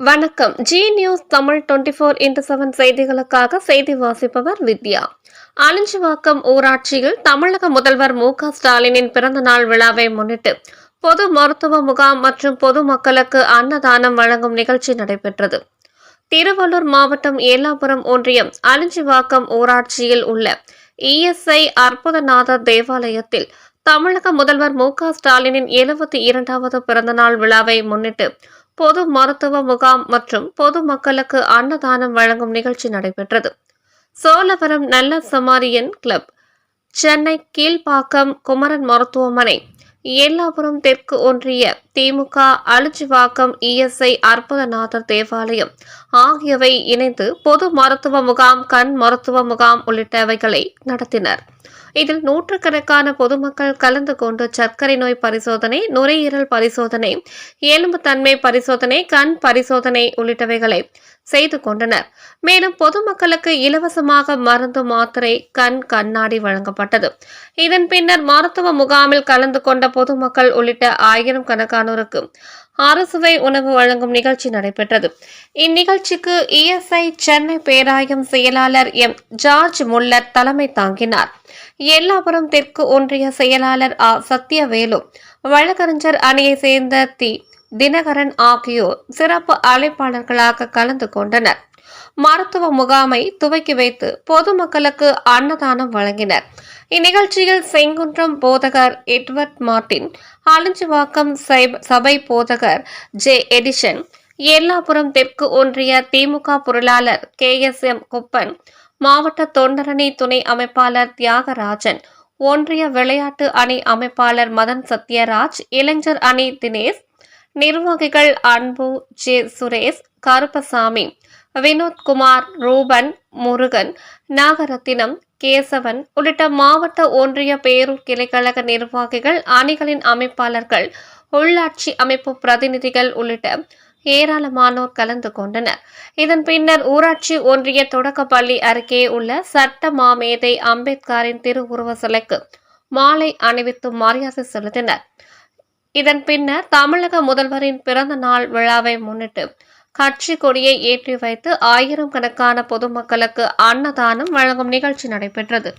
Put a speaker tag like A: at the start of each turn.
A: வணக்கம். Zee news Tamil twenty four into seven செய்திகளுக்காக செய்தி வாசிப்பவர் வித்யா. அலிஞ்சிவாக்கம் ஊராட்சியில் தமிழக முதல்வர் மு க ஸ்டாலினின் பிறந்த நாள் விழாவை முன்னிட்டு பொது மருத்துவ முகாம் மற்றும் பொது மக்களுக்கு அன்னதானம் வழங்கும் நிகழ்ச்சி நடைபெற்றது. திருவள்ளூர் மாவட்டம் ஏலாபுரம் ஒன்றியம் அலிஞ்சிவாக்கம் ஊராட்சியில் உள்ள இஎஸ்ஐ அற்புதநாதர் தேவாலயத்தில் தமிழக முதல்வர் மு க ஸ்டாலினின் எழுபத்தி இரண்டாவது பிறந்தநாள் விழாவை முன்னிட்டு பொது மருத்துவ முகாம் மற்றும் பொது மக்களுக்கு அன்னதானம் வழங்கும் நிகழ்ச்சி நடைபெற்றது. சோழவரம் நல்ல சமாரியன் கிளப் சென்னை கீழ்ப்பாக்கம் குமரன் மருத்துவமனை எல்லாபுரம் தெற்கு ஒன்றிய திமுக அழுச்சிவாக்கம் இஎஸ்ஐ அற்புதநாதர் தேவாலயம் ஆகியவை இணைந்து பொது மருத்துவ முகாம் கண் மருத்துவ முகாம் உள்ளிட்டவைகளை நடத்தினர். இதில் நூற்றுக்கணக்கான பொதுமக்கள் கலந்து கொண்டு சர்க்கரை நோய் பரிசோதனை நுரையீரல் பரிசோதனை எலும்பு தன்மை பரிசோதனை கண் பரிசோதனை உள்ளிட்டவைகளை செய்து கொண்டனர். மேலும் பொதுமக்களுக்கு இலவசமாக மருந்து மாத்திரை கண் கண்ணாடி வழங்கப்பட்டது. இதன் பின்னர் மருத்துவ முகாமில் கலந்து கொண்ட பொதுமக்கள் உள்ளிட்ட ஆயிரம் கணக்கானோருக்கு அரசுவை உணவு வழங்கும் நிகழ்ச்சி நடைபெற்றது. இந்நிகழ்ச்சிக்கு இஎஸ்ஐ சென்னை பேராயம் செயலாளர் எம். ஜார்ஜ் முல்லர் தலைமை தாங்கினார். எல்லாபுரம் தெற்கு ஒன்றிய செயலாளர் ஆ. சத்யவேலு வழக்கறிஞர் அணியை சேர்ந்த தி. தினகரன் ஆகியோர் சிறப்பு அழைப்பாளர்களாக கலந்து கொண்டனர். மருத்துவ முகாமை துவக்கி வைத்து பொதுமக்களுக்கு அன்னதானம் வழங்கினர். இந்நிகழ்ச்சியில் செங்குன்றம் போதகர் எட்வர்ட் மார்டின் அலிஞ்சிவாக்கம் சபை போதகர் ஜே எடிஷன் எல்லாபுரம் தெற்கு ஒன்றிய திமுக பொருளாளர் கே எஸ் எம் குப்பன் மாவட்ட தொண்டரணி துணை அமைப்பாளர் தியாகராஜன் ஒன்றிய விளையாட்டு அணி அமைப்பாளர் மதன் சத்யராஜ் இளைஞர் அணி தினேஷ் நிர்வாகிகள் அன்பு ஜே சுரேஷ் கருப்பசாமி வினோத்குமார் ரூபன் முருகன் நாகரத்தினம் கேசவன் உள்ளிட்ட மாவட்ட ஒன்றிய பேரூர் கிளைக்கழக நிர்வாகிகள் அணிகளின் அமைப்பாளர்கள் உள்ளாட்சி அமைப்பு பிரதிநிதிகள் உள்ளிட்ட ஏராளமானோர் கலந்து கொண்டனர். இதன் பின்னர் ஊராட்சி ஒன்றிய தொடக்கப்பள்ளி அருகே உள்ள சட்ட மாமேதை அம்பேத்கரின் திருவுருவ சிலைக்கு மாலை அணிவித்து மரியாதை செலுத்தினர். இதன் பின்னர் தமிழக முதல்வரின் பிறந்த நாள் விழாவை முன்னிட்டு கட்சி கொடியை ஏற்றி வைத்து ஆயிரம் கணக்கான பொதுமக்களுக்கு அன்னதானம் வழங்கும் நிகழ்ச்சி நடைபெற்றது.